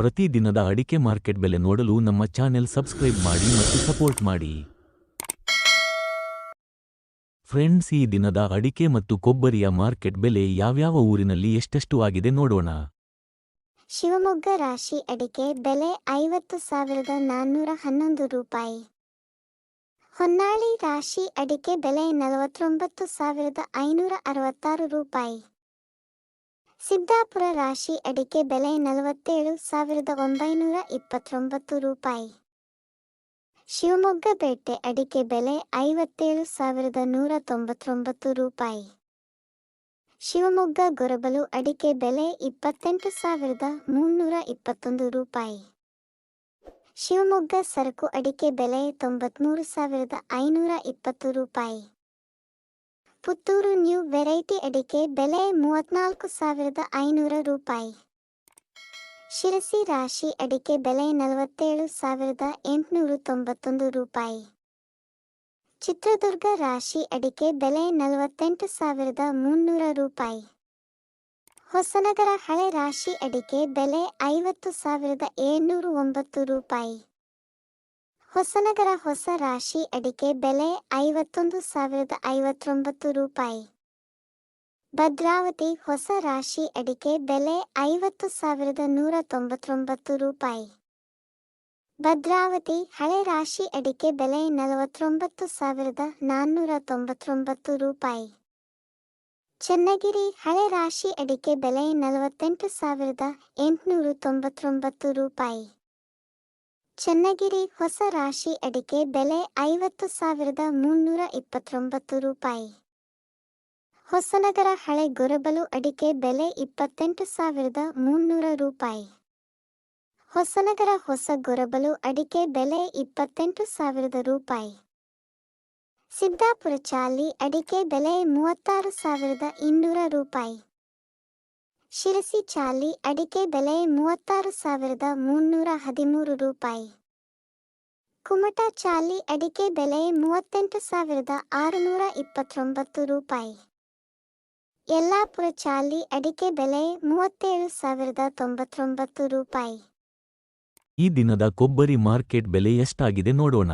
ಪ್ರತಿ ದಿನದ ಅಡಿಕೆ ಮಾರ್ಕೆಟ್ ಬೆಲೆ ನೋಡಲು ನಮ್ಮ ಚಾನೆಲ್ ಸಬ್ಸ್ಕ್ರೈಬ್ ಮಾಡಿ ಮತ್ತು ಸಪೋರ್ಟ್ ಮಾಡಿ. ಫ್ರೆಂಡ್ಸ್, ಈ ದಿನದ ಅಡಿಕೆ ಮತ್ತು ಕೊಬ್ಬರಿಯ ಮಾರ್ಕೆಟ್ ಬೆಲೆ ಯಾವ್ಯಾವ ಊರಿನಲ್ಲಿ ಎಷ್ಟೆಷ್ಟು ಆಗಿದೆ ನೋಡೋಣ. ಶಿವಮೊಗ್ಗ ರಾಶಿ ಅಡಿಕೆ ಬೆಲೆ ಐವತ್ತು ಸಾವಿರದ ನಾನ್ನೂರ ಹನ್ನೊಂದು ರೂಪಾಯಿ. ಹೊನ್ನಾಳಿ ರಾಶಿ ಅಡಿಕೆ ಬೆಲೆ ನಲವತ್ತೊಂಬತ್ತು ಸಾವಿರದ ಐನೂರ ಅರವತ್ತಾರು ರೂಪಾಯಿ. ಸಿದ್ದಾಪುರ ರಾಶಿ ಅಡಿಕೆ ಬೆಲೆ ನಲವತ್ತೇಳು ಸಾವಿರದ ಒಂಬೈನೂರ ಇಪ್ಪತ್ತೊಂಬತ್ತು ರೂಪಾಯಿ. ಶಿವಮೊಗ್ಗ ಬೇಟೆ ಅಡಿಕೆ ಬೆಲೆ ಐವತ್ತೇಳು ಸಾವಿರದ ನೂರ ತೊಂಬತ್ತೊಂಬತ್ತು ರೂಪಾಯಿ. ಶಿವಮೊಗ್ಗ ಗೊರಬಲು ಅಡಿಕೆ ಬೆಲೆ ಇಪ್ಪತ್ತೆಂಟು ಸಾವಿರದ ಮುನ್ನೂರ ಇಪ್ಪತ್ತೊಂದು ರೂಪಾಯಿ. ಶಿವಮೊಗ್ಗ ಸರಕು ಅಡಿಕೆ ಬೆಲೆ ತೊಂಬತ್ಮೂರು ಸಾವಿರದ ಐನೂರ ಇಪ್ಪತ್ತು ರೂಪಾಯಿ. ಪುತ್ತೂರು ನ್ಯೂ ವೆರೈಟಿ ಅಡಿಕೆ ಬೆಲೆ ಮೂವತ್ನಾಲ್ಕು ಸಾವಿರದ ಐನೂರ ರೂಪಾಯಿ. ಶಿರಸಿ ರಾಶಿ ಅಡಿಕೆ ಬೆಲೆ ನಲವತ್ತೇಳು ಸಾವಿರದ ಎಂಟುನೂರ ತೊಂಬತ್ತೊಂದು ರೂಪಾಯಿ. ಚಿತ್ರದುರ್ಗ ರಾಶಿ ಅಡಿಕೆ ಬೆಲೆ ನಲವತ್ತೆಂಟು ಸಾವಿರದ ಮುನ್ನೂರ ರೂಪಾಯಿ. ಹೊಸನಗರ ಹಳೆ ರಾಶಿ ಅಡಿಕೆ ಬೆಲೆ ಐವತ್ತು ಸಾವಿರದ ಏಳ್ನೂರ ಒಂಬತ್ತು ರೂಪಾಯಿ. ಹೊಸನಗರ ಹೊಸ ರಾಶಿ ಅಡಿಕೆ ಬೆಲೆ ಐವತ್ತೊಂದು ಸಾವಿರದ ಐವತ್ತೊಂಬತ್ತು ರೂಪಾಯಿ. ಭದ್ರಾವತಿ ಹೊಸ ರಾಶಿ ಅಡಿಕೆ ಬೆಲೆ ಐವತ್ತು ಸಾವಿರದ ನೂರ ತೊಂಬತ್ತೊಂಬತ್ತು ರೂಪಾಯಿ. ಭದ್ರಾವತಿ ಹಳೆ ರಾಶಿ ಅಡಿಕೆ ಬೆಲೆ ನಲವತ್ತೊಂಬತ್ತು ಸಾವಿರದ ನಾನ್ನೂರ ತೊಂಬತ್ತೊಂಬತ್ತು ರೂಪಾಯಿ. ಚನ್ನಗಿರಿ ಹಳೆ ರಾಶಿ ಅಡಿಕೆ ಬೆಲೆ ನಲವತ್ತೆಂಟು ಸಾವಿರದ ಎಂಟುನೂರ ತೊಂಬತ್ತೊಂಬತ್ತು ರೂಪಾಯಿ. ಚನ್ನಗಿರಿ ಹೊಸ ರಾಶಿ ಅಡಿಕೆ ಬೆಲೆ ಐವತ್ತು ಸಾವಿರದ ಮುನ್ನೂರ ಇಪ್ಪತ್ತೊಂಬತ್ತು ರೂಪಾಯಿ. ಹೊಸನಗರ ಹಳೆ ಗೊರಬಲು ಅಡಿಕೆ ಬೆಲೆ ಇಪ್ಪತ್ತೆಂಟು ಸಾವಿರದ ಮುನ್ನೂರ ರೂಪಾಯಿ. ಹೊಸನಗರ ಹೊಸ ಗೊರಬಲು ಅಡಿಕೆ ಬೆಲೆ ಇಪ್ಪತ್ತೆಂಟು ಸಾವಿರದ ರೂಪಾಯಿ. ಸಿದ್ದಾಪುರ ಚಾಲಿ ಅಡಿಕೆ ಬೆಲೆ ಮೂವತ್ತಾರು ಸಾವಿರದ ಇನ್ನೂರ ರೂಪಾಯಿ. ಶಿರಸಿ ಚಾಲಿ ಅಡಿಕೆ ಬೆಲೆ ಮೂವತ್ತಾರು ಸಾವಿರದ ಮುನ್ನೂರ ಹದಿಮೂರು ರೂಪಾಯಿ. ಕುಮಟ ಚಾಲಿ ಅಡಿಕೆ ಬೆಲೆ ಮೂವತ್ತೆಂಟು ಸಾವಿರದ ಆರುನೂರ ಇಪ್ಪತ್ತೊಂಬತ್ತು ರೂಪಾಯಿ. ಯಲ್ಲಾಪುರ ಚಾಲಿ ಅಡಿಕೆ ಬೆಲೆ ಮೂವತ್ತೇಳು ಸಾವಿರದ ತೊಂಬತ್ತೊಂಬತ್ತು ರೂಪಾಯಿ. ಈ ದಿನದ ಕೊಬ್ಬರಿ ಮಾರ್ಕೆಟ್ ಬೆಲೆ ಎಷ್ಟಾಗಿದೆ ನೋಡೋಣ.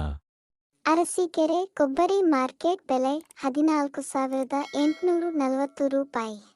ಅರಸೀಕೆರೆ ಕೊಬ್ಬರಿ ಮಾರ್ಕೆಟ್ ಬೆಲೆ ಹದಿನಾಲ್ಕು ಸಾವಿರದ ಎಂಟುನೂರ ನಲವತ್ತು ರೂಪಾಯಿ.